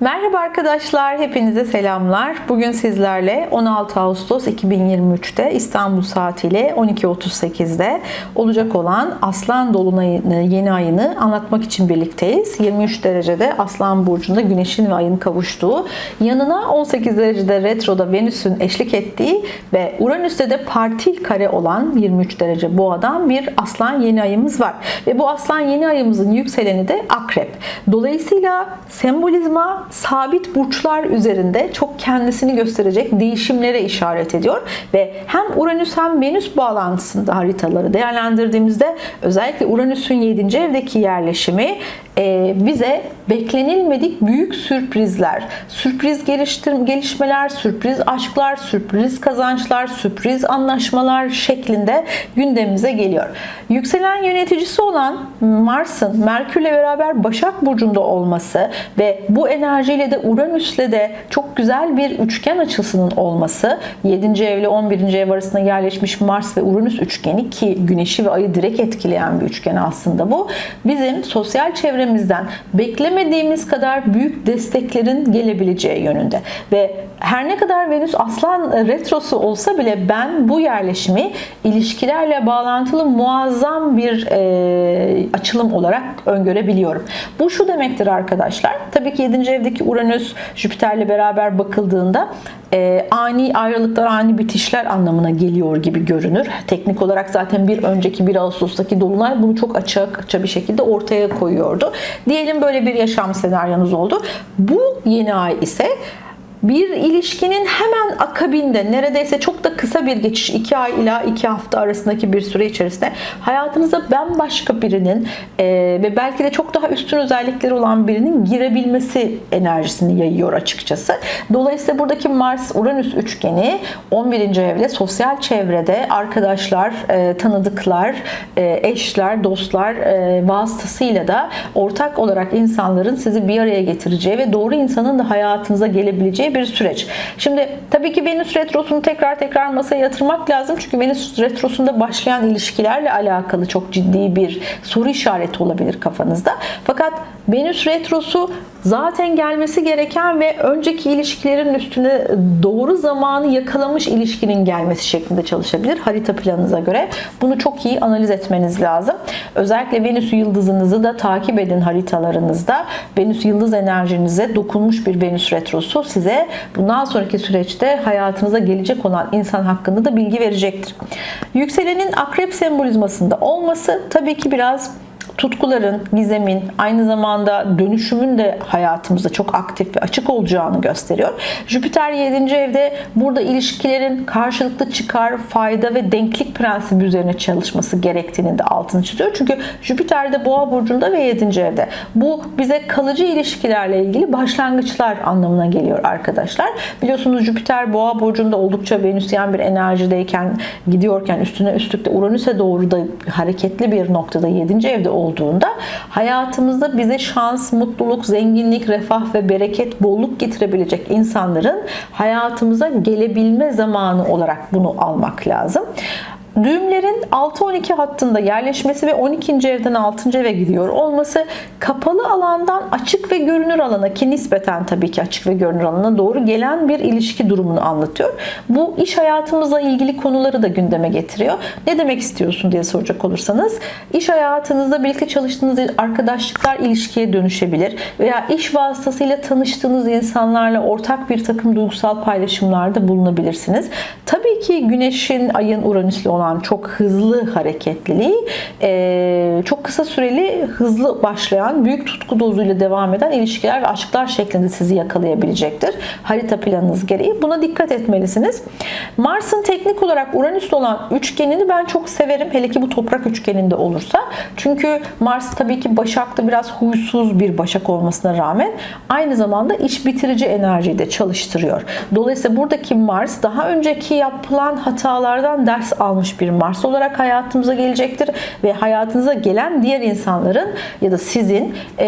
Merhaba arkadaşlar, hepinize selamlar. Bugün sizlerle 16 Ağustos 2023'te İstanbul saatiyle 12.38'de olacak olan Aslan Dolunay'ını, yeni ayını anlatmak için birlikteyiz. 23 derecede Aslan Burcu'nda Güneş'in ve Ay'ın kavuştuğu, yanına 18 derecede Retro'da Venüs'ün eşlik ettiği ve Uranüs'te de partil kare olan 23 derece boğadan bir Aslan yeni ayımız var. Ve bu Aslan yeni ayımızın yükseleni de Akrep. Dolayısıyla sembolizma sabit burçlar üzerinde çok kendisini gösterecek değişimlere işaret ediyor ve hem Uranüs hem Venüs bağlantısında haritaları değerlendirdiğimizde özellikle Uranüs'ün 7. evdeki yerleşimi e, bize beklenilmedik büyük sürprizler, sürpriz geliştir gelişmeler, sürpriz aşklar, sürpriz kazançlar, sürpriz anlaşmalar şeklinde gündemimize geliyor. Yükselen yöneticisi olan Mars'ın Merkür'le beraber Başak Burcu'nda olması ve bu enerjiyle de Uranüs'le de çok güzel bir üçgen açısının olması 7. evle 11. ev arasında yerleşmiş Mars ve Uranüs üçgeni ki Güneş'i ve Ay'ı direkt etkileyen bir üçgen aslında bu. Bizim sosyal çevremizden beklemediğimiz kadar büyük desteklerin gelebileceği yönünde. Ve her ne kadar Venüs Aslan retrosu olsa bile ben bu yerleşimi ilişkilerle bağlantılı muazzam bir e, açılım olarak öngörebiliyorum. Bu şu demektir arkadaşlar. Tabii ki 7. evdeki Uranüs Jüpiter'le beraber bakıldığında e, ani ayrılıklar, ani bitişler anlamına geliyor gibi görünür. Teknik olarak zaten bir önceki 1 Ağustos'taki Dolunay bunu çok açıkça bir şekilde ortaya koyuyordu. Diyelim böyle bir yaşam senaryonuz oldu. Bu yeni ay ise bir ilişkinin hemen akabinde neredeyse çok da kısa bir geçiş 2 ay ila 2 hafta arasındaki bir süre içerisinde hayatınıza bambaşka birinin e, ve belki de çok daha üstün özellikleri olan birinin girebilmesi enerjisini yayıyor açıkçası. Dolayısıyla buradaki Mars-Uranüs üçgeni 11. evle sosyal çevrede arkadaşlar, e, tanıdıklar, e, eşler, dostlar e, vasıtasıyla da ortak olarak insanların sizi bir araya getireceği ve doğru insanın da hayatınıza gelebileceği bir süreç. Şimdi tabii ki Venüs retrosunu tekrar tekrar masaya yatırmak lazım. Çünkü Venüs retrosunda başlayan ilişkilerle alakalı çok ciddi bir soru işareti olabilir kafanızda. Fakat Venüs retrosu zaten gelmesi gereken ve önceki ilişkilerin üstüne doğru zamanı yakalamış ilişkinin gelmesi şeklinde çalışabilir harita planınıza göre. Bunu çok iyi analiz etmeniz lazım. Özellikle Venüs yıldızınızı da takip edin haritalarınızda. Venüs yıldız enerjinize dokunmuş bir Venüs retrosu size bundan sonraki süreçte hayatınıza gelecek olan insan hakkında da bilgi verecektir. Yükselenin akrep sembolizmasında olması tabii ki biraz tutkuların, gizemin, aynı zamanda dönüşümün de hayatımızda çok aktif ve açık olacağını gösteriyor. Jüpiter 7. evde burada ilişkilerin karşılıklı çıkar, fayda ve denklik prensibi üzerine çalışması gerektiğini de altını çiziyor. Çünkü Jüpiter de Boğa burcunda ve 7. evde. Bu bize kalıcı ilişkilerle ilgili başlangıçlar anlamına geliyor arkadaşlar. Biliyorsunuz Jüpiter Boğa burcunda oldukça Venüsyen bir enerjideyken gidiyorken üstüne üstlük de Uranüs'e doğru da hareketli bir noktada 7. evde olduğunda hayatımızda bize şans, mutluluk, zenginlik, refah ve bereket, bolluk getirebilecek insanların hayatımıza gelebilme zamanı olarak bunu almak lazım. Düğümlerin 6-12 hattında yerleşmesi ve 12. evden 6. eve gidiyor olması kapalı alandan açık ve görünür alana ki nispeten tabii ki açık ve görünür alana doğru gelen bir ilişki durumunu anlatıyor. Bu iş hayatımızla ilgili konuları da gündeme getiriyor. Ne demek istiyorsun diye soracak olursanız iş hayatınızda birlikte çalıştığınız arkadaşlıklar ilişkiye dönüşebilir veya iş vasıtasıyla tanıştığınız insanlarla ortak bir takım duygusal paylaşımlarda bulunabilirsiniz. Tabii ki güneşin, ayın, uranüsle olan çok hızlı hareketliliği çok kısa süreli hızlı başlayan büyük tutku dozuyla devam eden ilişkiler ve aşklar şeklinde sizi yakalayabilecektir. Harita planınız gereği. Buna dikkat etmelisiniz. Mars'ın teknik olarak Uranüs'le olan üçgenini ben çok severim. Hele ki bu toprak üçgeninde olursa. Çünkü Mars tabii ki Başak'ta biraz huysuz bir Başak olmasına rağmen aynı zamanda iş bitirici enerjiyi de çalıştırıyor. Dolayısıyla buradaki Mars daha önceki yap, yapılan hatalardan ders almış bir Mars olarak hayatımıza gelecektir ve hayatınıza gelen diğer insanların ya da sizin e,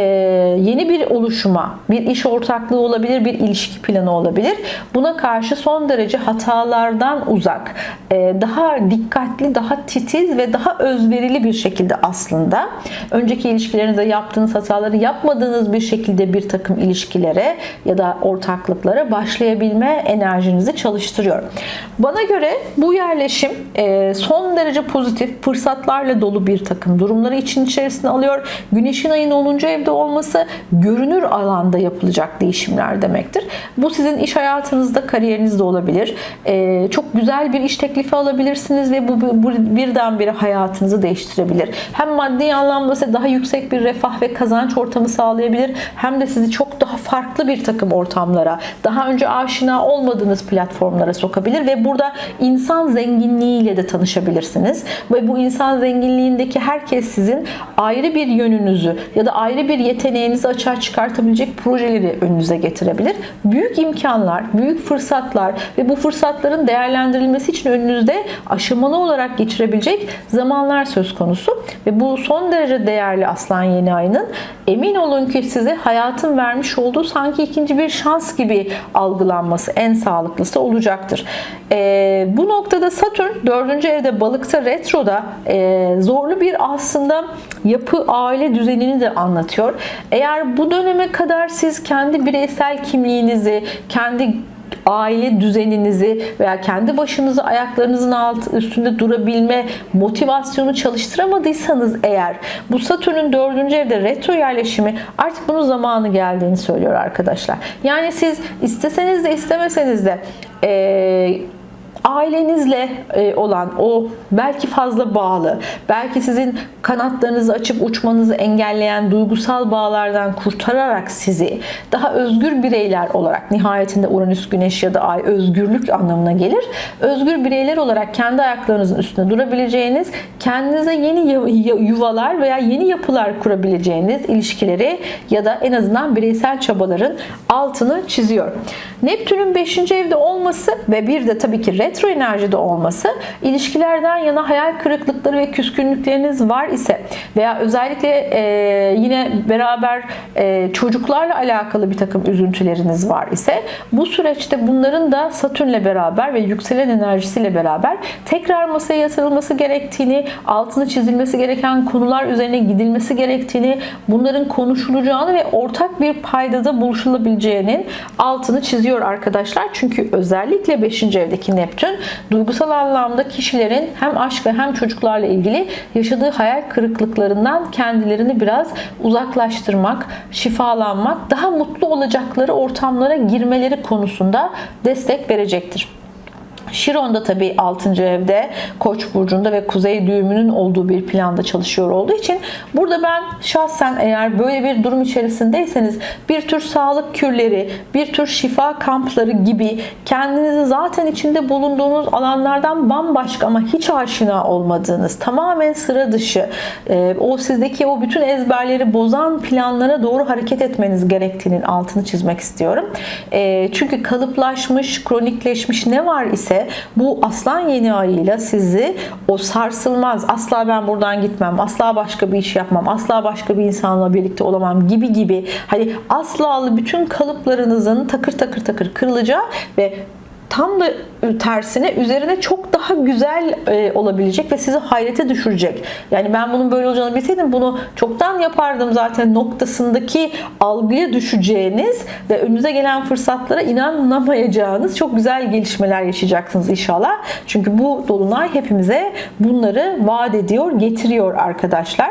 yeni bir oluşuma, bir iş ortaklığı olabilir, bir ilişki planı olabilir. Buna karşı son derece hatalardan uzak, e, daha dikkatli, daha titiz ve daha özverili bir şekilde aslında önceki ilişkilerinizde yaptığınız hataları yapmadığınız bir şekilde bir takım ilişkilere ya da ortaklıklara başlayabilme enerjinizi çalıştırıyor. Bana göre bu yerleşim e, son derece pozitif, fırsatlarla dolu bir takım durumları için içerisine alıyor. Güneşin ayın 10. evde olması görünür alanda yapılacak değişimler demektir. Bu sizin iş hayatınızda, kariyerinizde olabilir. E, çok güzel bir iş teklifi alabilirsiniz ve bu birdenbire hayatınızı değiştirebilir. Hem maddi anlamda size daha yüksek bir refah ve kazanç ortamı sağlayabilir hem de sizi çok daha farklı bir takım ortamlara, daha önce aşina olmadığınız platformlara sokabilir ve burada insan zenginliğiyle de tanışabilirsiniz. Ve bu insan zenginliğindeki herkes sizin ayrı bir yönünüzü ya da ayrı bir yeteneğinizi açığa çıkartabilecek projeleri önünüze getirebilir. Büyük imkanlar, büyük fırsatlar ve bu fırsatların değerlendirilmesi için önünüzde aşamalı olarak geçirebilecek zamanlar söz konusu ve bu son derece değerli aslan yeni ayının emin olun ki size hayatın vermiş olduğu sanki ikinci bir şans gibi algılanması en sağlıklısı olacaktır. E, bu noktada Satürn 4. evde balıkta retroda e, zorlu bir aslında yapı aile düzenini de anlatıyor. Eğer bu döneme kadar siz kendi bireysel kimliğinizi, kendi aile düzeninizi veya kendi başınıza ayaklarınızın alt üstünde durabilme motivasyonu çalıştıramadıysanız eğer bu Satürn'ün dördüncü evde retro yerleşimi artık bunun zamanı geldiğini söylüyor arkadaşlar. Yani siz isteseniz de istemeseniz de ee, ailenizle e, olan o belki fazla bağlı, belki sizin kanatlarınızı açıp uçmanızı engelleyen duygusal bağlardan kurtararak sizi daha özgür bireyler olarak nihayetinde Uranüs, Güneş ya da Ay özgürlük anlamına gelir. Özgür bireyler olarak kendi ayaklarınızın üstünde durabileceğiniz, kendinize yeni yuvalar veya yeni yapılar kurabileceğiniz ilişkileri ya da en azından bireysel çabaların altını çiziyor. Neptün'ün 5. evde olması ve bir de tabii ki retro enerjide olması ilişkilerden yana hayal kırıklıkları ve küskünlükleriniz var ise veya özellikle e, yine beraber e, çocuklarla alakalı bir takım üzüntüleriniz var ise bu süreçte bunların da Satürn'le beraber ve yükselen enerjisiyle beraber tekrar masaya yatırılması gerektiğini, altını çizilmesi gereken konular üzerine gidilmesi gerektiğini, bunların konuşulacağını ve ortak bir paydada buluşulabileceğinin altını çiziyor arkadaşlar. Çünkü özellikle 5. evdeki Neptün duygusal anlamda kişilerin hem aşkla hem çocuklarla ilgili yaşadığı hayal kırıklıklarından kendilerini biraz uzaklaştırmak, şifalanmak, daha mutlu olacakları ortamlara girmeleri konusunda destek verecektir. Şiron da tabii 6. evde Koç burcunda ve kuzey düğümünün olduğu bir planda çalışıyor olduğu için burada ben şahsen eğer böyle bir durum içerisindeyseniz bir tür sağlık kürleri, bir tür şifa kampları gibi kendinizi zaten içinde bulunduğunuz alanlardan bambaşka ama hiç aşina olmadığınız, tamamen sıra dışı, e, o sizdeki o bütün ezberleri bozan planlara doğru hareket etmeniz gerektiğinin altını çizmek istiyorum. E, çünkü kalıplaşmış, kronikleşmiş ne var ise bu aslan yeni ayıyla sizi o sarsılmaz asla ben buradan gitmem asla başka bir iş yapmam asla başka bir insanla birlikte olamam gibi gibi hani asla bütün kalıplarınızın takır takır takır kırılacağı ve tam da tersine üzerine çok daha güzel e, olabilecek ve sizi hayrete düşürecek. Yani ben bunun böyle olacağını bilseydim bunu çoktan yapardım zaten noktasındaki algıya düşeceğiniz ve önünüze gelen fırsatlara inanamayacağınız çok güzel gelişmeler yaşayacaksınız inşallah. Çünkü bu dolunay hepimize bunları vaat ediyor, getiriyor arkadaşlar.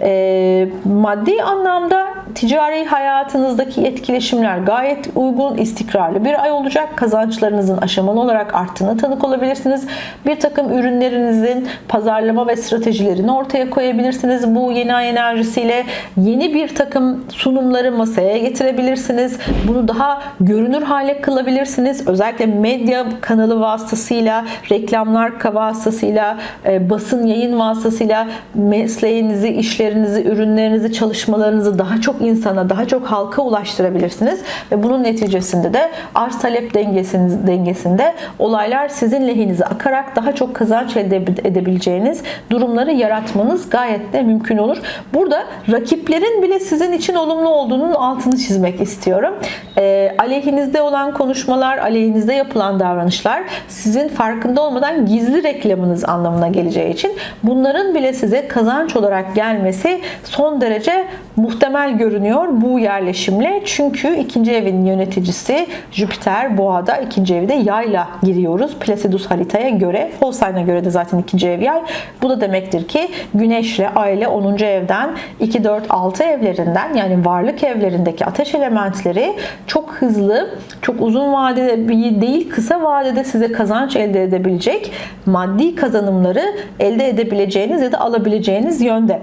E, maddi anlamda ticari hayatınızdaki etkileşimler gayet uygun, istikrarlı bir ay olacak. Kazançlarınızın aşamalı olarak arttığına tanık olabilirsiniz. Bir takım ürünlerinizin pazarlama ve stratejilerini ortaya koyabilirsiniz. Bu yeni ay enerjisiyle yeni bir takım sunumları masaya getirebilirsiniz. Bunu daha görünür hale kılabilirsiniz. Özellikle medya kanalı vasıtasıyla, reklamlar vasıtasıyla, e, basın yayın vasıtasıyla mesleğinizi, işlerinizi, ürünlerinizi, çalışmalarınızı daha çok insana, daha çok halka ulaştırabilirsiniz ve bunun neticesinde de arz talep dengesiniz, dengesinde olaylar sizin lehinize akarak daha çok kazanç elde edebileceğiniz durumları yaratmanız gayet de mümkün olur. Burada rakiplerin bile sizin için olumlu olduğunun altını çizmek istiyorum. E, aleyhinizde olan konuşmalar, aleyhinizde yapılan davranışlar sizin farkında olmadan gizli reklamınız anlamına geleceği için bunların bile size kazanç olarak gelmesi son derece muhtemel görünüyor bu yerleşimle. Çünkü ikinci evin yöneticisi Jüpiter Boğa'da ikinci evde yayla giriyoruz. Placidus haritaya göre, Holstein'a göre de zaten ikinci ev yay. Bu da demektir ki Güneşle, Ay'le 10. evden 2, 4, 6 evlerinden yani varlık evlerindeki ateş elementleri çok hızlı, çok uzun vadede değil kısa vadede size kazanç elde edebilecek maddi kazanımları elde edebileceğiniz ya da alabileceğiniz yönde.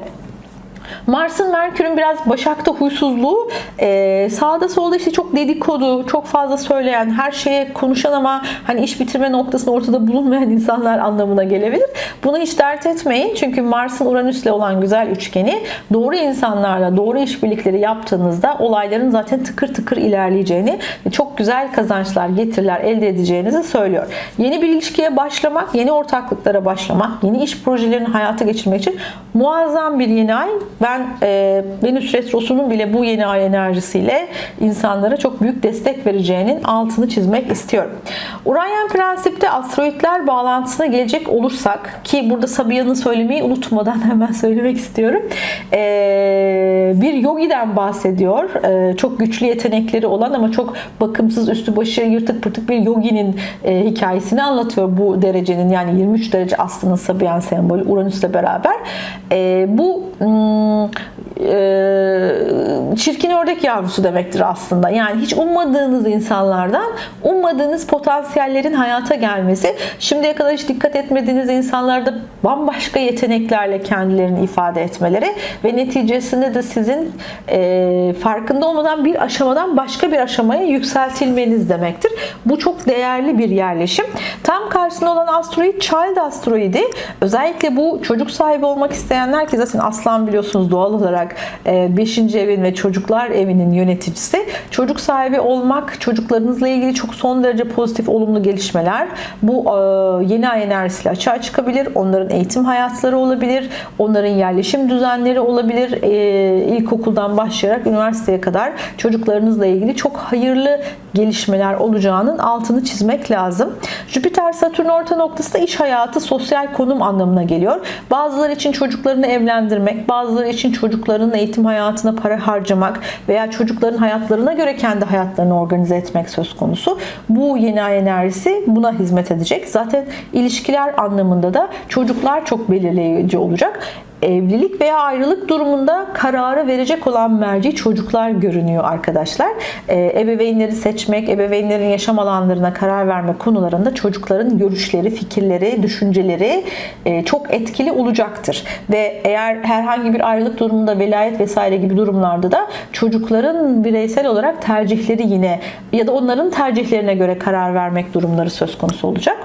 Mars'ın Merkür'ün biraz Başak'ta huysuzluğu e, sağda solda işte çok dedikodu, çok fazla söyleyen, her şeye konuşan ama hani iş bitirme noktasında ortada bulunmayan insanlar anlamına gelebilir. Bunu hiç dert etmeyin. Çünkü Mars'ın Uranüs'le olan güzel üçgeni doğru insanlarla doğru işbirlikleri yaptığınızda olayların zaten tıkır tıkır ilerleyeceğini ve çok güzel kazançlar, getiriler elde edeceğinizi söylüyor. Yeni bir ilişkiye başlamak, yeni ortaklıklara başlamak, yeni iş projelerini hayata geçirmek için muazzam bir yeni ay. Ben e, Venüs Retrosu'nun bile bu yeni ay enerjisiyle insanlara çok büyük destek vereceğinin altını çizmek istiyorum. Uranian prensipte asteroidler bağlantısına gelecek olursak ki burada Sabiha'nın söylemeyi unutmadan hemen söylemek istiyorum. E, bir yogiden bahsediyor. E, çok güçlü yetenekleri olan ama çok bakımsız üstü başı yırtık pırtık bir yoginin e, hikayesini anlatıyor bu derecenin yani 23 derece aslında Sabihan sembolü Uranüs'le beraber. E, bu hmm, çirkin ördek yavrusu demektir aslında. Yani hiç ummadığınız insanlardan ummadığınız potansiyellerin hayata gelmesi, şimdiye kadar hiç dikkat etmediğiniz insanlarda bambaşka yeteneklerle kendilerini ifade etmeleri ve neticesinde de sizin farkında olmadan bir aşamadan başka bir aşamaya yükseltilmeniz demektir. Bu çok değerli bir yerleşim. Tam karşısında olan asteroid Child asteroidi. Özellikle bu çocuk sahibi olmak isteyenler ki zaten aslan biliyorsunuz doğal olarak 5. evin ve çocuklar evinin yöneticisi. Çocuk sahibi olmak, çocuklarınızla ilgili çok son derece pozitif, olumlu gelişmeler. Bu yeni ay enerjisiyle açığa çıkabilir. Onların eğitim hayatları olabilir. Onların yerleşim düzenleri olabilir. İlkokuldan başlayarak üniversiteye kadar çocuklarınızla ilgili çok hayırlı gelişmeler olacağının altını çizmek lazım. Jüpiter Satürn orta noktasında iş hayatı, sosyal konum anlamına geliyor. Bazıları için çocuklarını evlendirmek, bazıları için çocukların eğitim hayatına para harcamak veya çocukların hayatlarına göre kendi hayatlarını organize etmek söz konusu. Bu yeni ay enerjisi buna hizmet edecek. Zaten ilişkiler anlamında da çocuklar çok belirleyici olacak evlilik veya ayrılık durumunda kararı verecek olan merci çocuklar görünüyor arkadaşlar. E, ebeveynleri seçmek, ebeveynlerin yaşam alanlarına karar verme konularında çocukların görüşleri, fikirleri, düşünceleri e, çok etkili olacaktır. Ve eğer herhangi bir ayrılık durumunda velayet vesaire gibi durumlarda da çocukların bireysel olarak tercihleri yine ya da onların tercihlerine göre karar vermek durumları söz konusu olacak.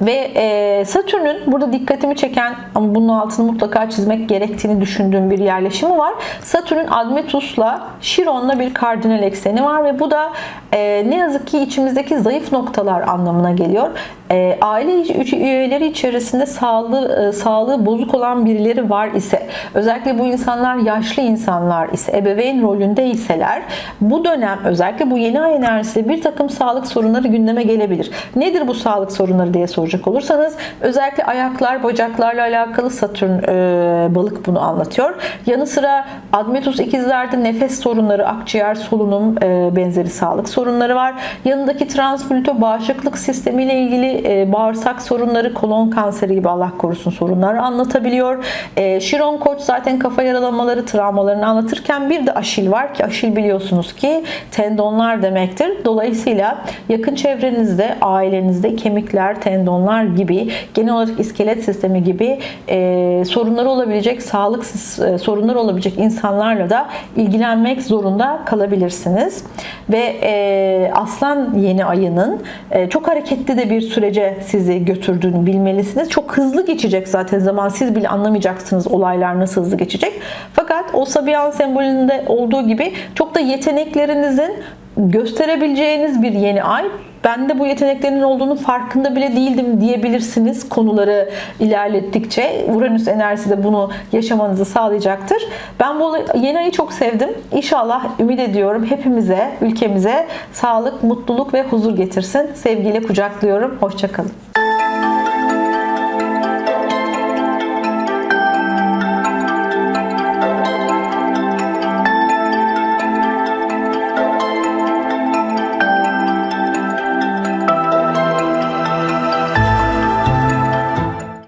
Ve e, Satürn'ün burada dikkatimi çeken ama bunun altını mutlaka çizmek gerektiğini düşündüğüm bir yerleşimi var. Satürn'ün Admetus'la Şiron'la bir kardinal ekseni var ve bu da e, ne yazık ki içimizdeki zayıf noktalar anlamına geliyor. E, aile üyeleri içerisinde sağlığı, e, sağlığı bozuk olan birileri var ise, özellikle bu insanlar yaşlı insanlar ise, ebeveyn rolünde iseler, bu dönem özellikle bu yeni ay enerjisiyle bir takım sağlık sorunları gündeme gelebilir. Nedir bu sağlık sorunları diye soracak olursanız, özellikle ayaklar, bacaklarla alakalı Satürn e, balık bunu anlatıyor. Yanı sıra Admetus ikizlerde nefes sorunları, akciğer, solunum e, benzeri sağlık sorunları var. Yanındaki Transpluto bağışıklık sistemiyle ilgili e, bağırsak sorunları, kolon kanseri gibi Allah korusun sorunları anlatabiliyor. E, Şiron Koç zaten kafa yaralamaları, travmalarını anlatırken bir de aşil var ki aşil biliyorsunuz ki tendonlar demektir. Dolayısıyla yakın çevrenizde, ailenizde kemikler, tendonlar gibi genel olarak iskelet sistemi gibi e, sorunları olabilecek, sağlık e, sorunları olabilecek insanlarla da ilgilenmek zorunda kalabilirsiniz. Ve e, Aslan yeni ayının e, çok hareketli de bir süre sürece sizi götürdüğünü bilmelisiniz. Çok hızlı geçecek zaten zaman. Siz bile anlamayacaksınız olaylar nasıl hızlı geçecek. Fakat o Sabian sembolünde olduğu gibi çok da yeteneklerinizin gösterebileceğiniz bir yeni ay. Ben de bu yeteneklerin olduğunu farkında bile değildim diyebilirsiniz konuları ilerlettikçe. Uranüs enerjisi de bunu yaşamanızı sağlayacaktır. Ben bu yeni ayı çok sevdim. İnşallah ümit ediyorum hepimize, ülkemize sağlık, mutluluk ve huzur getirsin. Sevgiyle kucaklıyorum. Hoşçakalın.